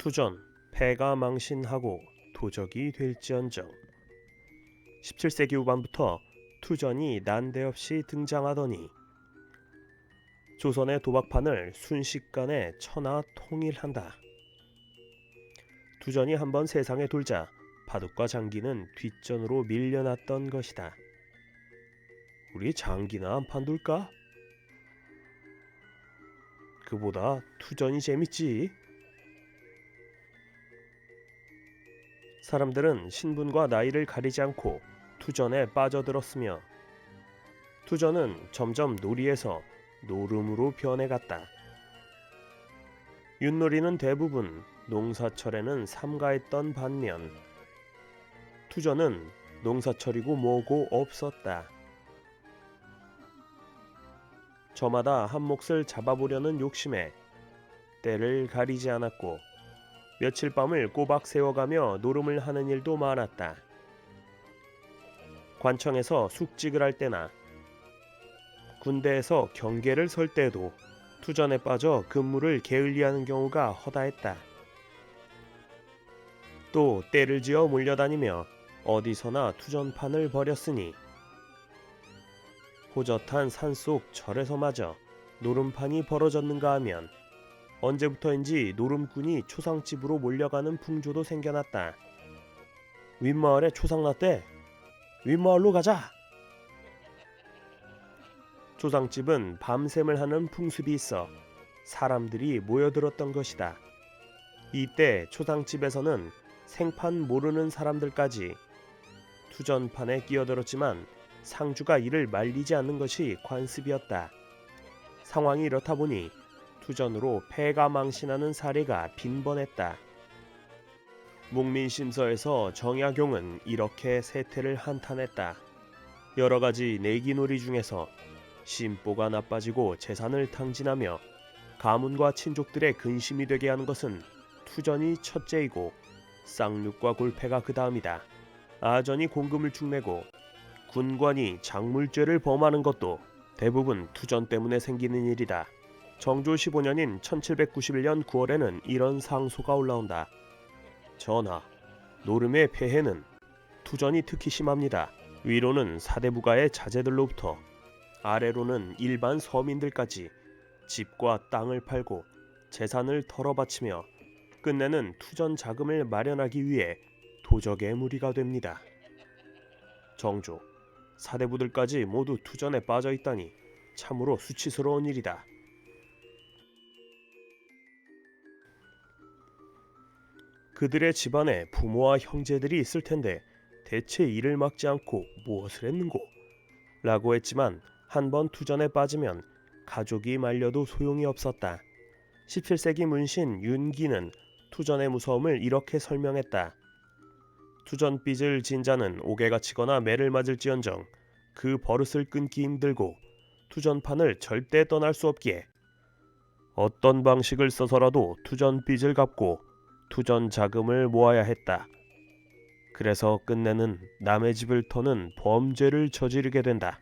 투전 패가 망신하고 도적이 될지언정 17세기 후반부터 투전이 난데없이 등장하더니 조선의 도박판을 순식간에 천하 통일한다. 투전이 한번 세상에 돌자 바둑과 장기는 뒷전으로 밀려났던 것이다. 우리 장기나 한 판 둘까? 그보다 투전이 재밌지. 사람들은 신분과 나이를 가리지 않고 투전에 빠져들었으며 투전은 점점 놀이에서 노름으로 변해갔다. 윷놀이는 대부분 농사철에는 삼가했던 반면 투전은 농사철이고 뭐고 없었다. 저마다 한 몫을 잡아보려는 욕심에 때를 가리지 않았고 며칠 밤을 꼬박 세워가며 노름을 하는 일도 많았다. 관청에서 숙직을 할 때나 군대에서 경계를 설 때도 투전에 빠져 근무를 게을리하는 경우가 허다했다. 또 때를 지어 몰려다니며 어디서나 투전판을 벌였으니 호젓한 산속 절에서마저 노름판이 벌어졌는가 하면 언제부터인지 노름꾼이 초상집으로 몰려가는 풍조도 생겨났다. 윗마을에 초상 났대. 윗마을로 가자. 초상집은 밤샘을 하는 풍습이 있어 사람들이 모여들었던 것이다. 이때 초상집에서는 생판 모르는 사람들까지 투전판에 끼어들었지만 상주가 이를 말리지 않는 것이 관습이었다. 상황이 이렇다 보니 투전으로 패가 망신하는 사례가 빈번했다. 목민심서에서 정약용은 이렇게 세태를 한탄했다. 여러 가지 내기놀이 중에서 심보가 나빠지고 재산을 탕진하며 가문과 친족들의 근심이 되게 하는 것은 투전이 첫째이고 쌍육과 골패가 그 다음이다. 아전이 공금을 축내고 군관이 장물죄를 범하는 것도 대부분 투전 때문에 생기는 일이다. 정조 15년인 1791년 9월에는 이런 상소가 올라온다. 전하, 노름의 폐해는 투전이 특히 심합니다. 위로는 사대부가의 자제들로부터 아래로는 일반 서민들까지 집과 땅을 팔고 재산을 털어바치며 끝내는 투전 자금을 마련하기 위해 도적의 무리가 됩니다. 정조, 사대부들까지 모두 투전에 빠져 있다니 참으로 수치스러운 일이다. 그들의 집안에 부모와 형제들이 있을 텐데 대체 이를 막지 않고 무엇을 했는고? 라고 했지만 한 번 투전에 빠지면 가족이 말려도 소용이 없었다. 17세기 문신 윤기는 투전의 무서움을 이렇게 설명했다. 투전 빚을 진 자는 옥에 갇히거나 매를 맞을지언정 그 버릇을 끊기 힘들고 투전판을 절대 떠날 수 없기에 어떤 방식을 써서라도 투전 빚을 갚고 투전 자금을 모아야 했다. 그래서 끝내는 남의 집을 터는 범죄를 저지르게 된다.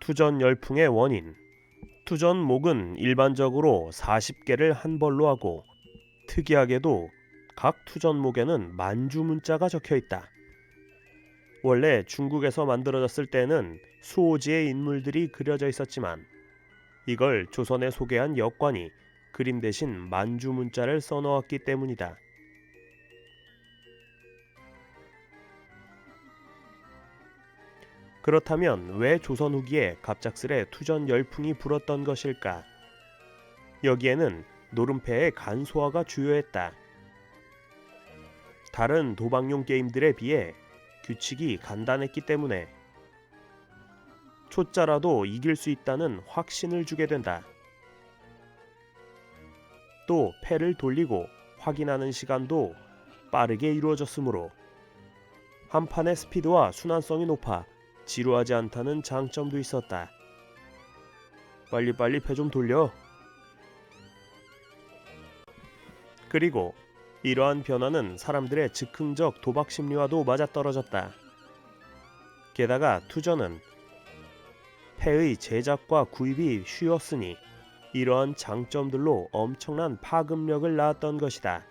투전 열풍의 원인 투전 목은 일반적으로 40개를 한 벌로 하고 특이하게도 각 투전 목에는 만주 문자가 적혀 있다. 원래 중국에서 만들어졌을 때는 수오지의 인물들이 그려져 있었지만 이걸 조선에 소개한 역관이 그림 대신 만주 문자를 써놓았기 때문이다. 그렇다면 왜 조선 후기에 갑작스레 투전 열풍이 불었던 것일까? 여기에는 노름패의 간소화가 주요했다. 다른 도박용 게임들에 비해 규칙이 간단했기 때문에 초짜라도 이길 수 있다는 확신을 주게 된다. 또 패를 돌리고 확인하는 시간도 빠르게 이루어졌으므로 한 판의 스피드와 순환성이 높아 지루하지 않다는 장점도 있었다. 빨리빨리 패 좀 돌려. 그리고 이러한 변화는 사람들의 즉흥적 도박 심리와도 맞아떨어졌다. 게다가 투전은 패의 제작과 구입이 쉬웠으니 이러한 장점들로 엄청난 파급력을 낳았던 것이다.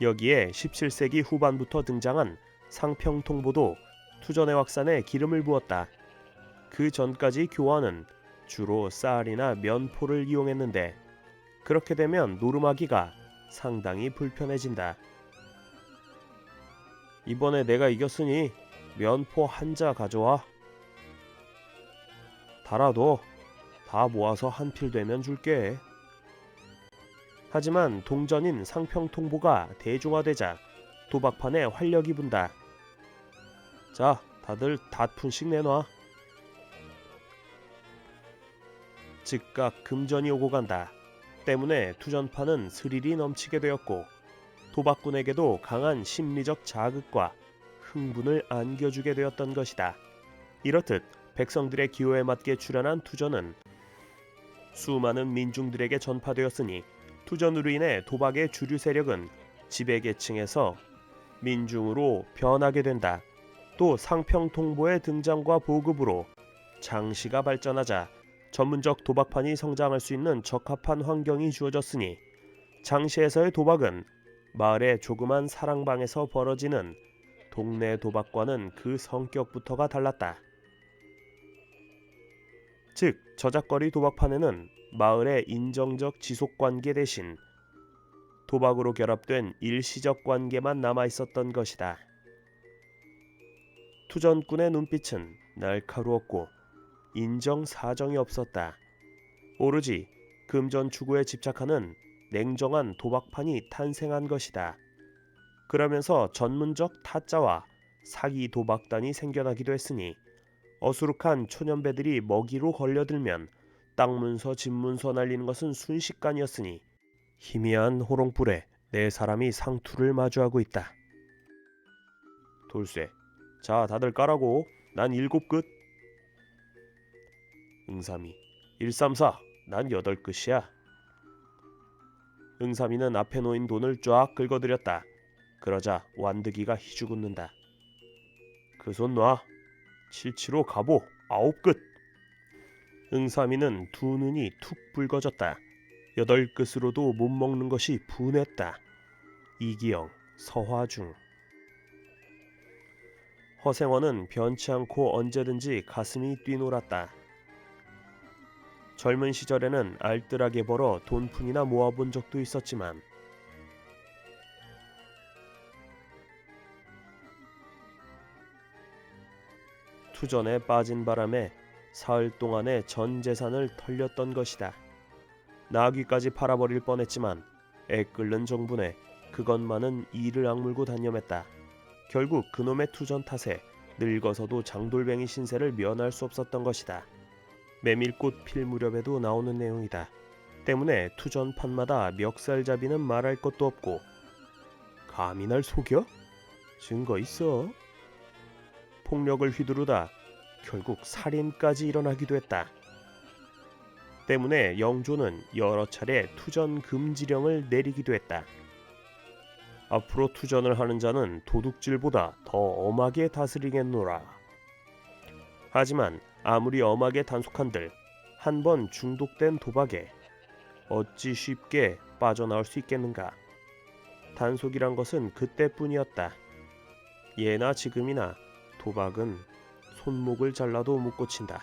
여기에 17세기 후반부터 등장한 상평통보도 투전의 확산에 기름을 부었다. 그 전까지 교환은 주로 쌀이나 면포를 이용했는데 그렇게 되면 노름하기가 상당히 불편해진다. 이번에 내가 이겼으니 면포 한 자 가져와. 달아도 다 모아서 한 필 되면 줄게. 하지만 동전인 상평통보가 대중화되자 도박판에 활력이 분다. 자, 다들 닷푼씩 내놔. 즉각 금전이 오고 간다. 때문에 투전판은 스릴이 넘치게 되었고 도박꾼에게도 강한 심리적 자극과 흥분을 안겨주게 되었던 것이다. 이렇듯 백성들의 기호에 맞게 출연한 투전은 수많은 민중들에게 전파되었으니 투전으로 인해 도박의 주류 세력은 지배계층에서 민중으로 변하게 된다. 또 상평통보의 등장과 보급으로 장시가 발전하자 전문적 도박판이 성장할 수 있는 적합한 환경이 주어졌으니 장시에서의 도박은 마을의 조그만 사랑방에서 벌어지는 동네 도박과는 그 성격부터가 달랐다. 즉 저작거리 도박판에는 마을의 인정적 지속 관계 대신 도박으로 결합된 일시적 관계만 남아 있었던 것이다. 투전꾼의 눈빛은 날카로웠고 인정 사정이 없었다. 오로지 금전 추구에 집착하는 냉정한 도박판이 탄생한 것이다. 그러면서 전문적 타짜와 사기 도박단이 생겨나기도 했으니 어수룩한 초년배들이 먹이로 걸려들면 땅 문서 집 문서 날리는 것은 순식간이었으니 희미한 호롱불에 네 사람이 상투를 마주하고 있다. 돌쇠, 자 다들 까라고. 난 일곱 끝. 응삼이, 134, 난 여덟 끝이야. 응삼이는 앞에 놓인 돈을 쫙 긁어들였다. 그러자 완득이가 희죽웃는다. 그 손 놔. 77호 가보 아홉 끝. 응삼이는 두 눈이 툭 붉어졌다. 여덟 끝으로도 못 먹는 것이 분했다. 이기영, 서화중. 허생원은 변치 않고 언제든지 가슴이 뛰놀았다. 젊은 시절에는 알뜰하게 벌어 돈푼이나 모아본 적도 있었지만 투전에 빠진 바람에 사흘 동안의 전 재산을 털렸던 것이다. 나귀까지 팔아버릴 뻔했지만 애 끓는 정분에 그것만은 이를 악물고 단념했다. 결국 그놈의 투전 탓에 늙어서도 장돌뱅이 신세를 면할 수 없었던 것이다. 메밀꽃 필 무렵에도 나오는 내용이다. 때문에 투전판마다 멱살잡이는 말할 것도 없고 감히 날 속여? 증거 있어? 폭력을 휘두르다 결국 살인까지 일어나기도 했다. 때문에 영조는 여러 차례 투전 금지령을 내리기도 했다. 앞으로 투전을 하는 자는 도둑질보다 더 엄하게 다스리겠노라. 하지만 아무리 엄하게 단속한들 한 번 중독된 도박에 어찌 쉽게 빠져나올 수 있겠는가? 단속이란 것은 그때뿐이었다. 예나 지금이나 도박은 손목을 잘라도 못 고친다.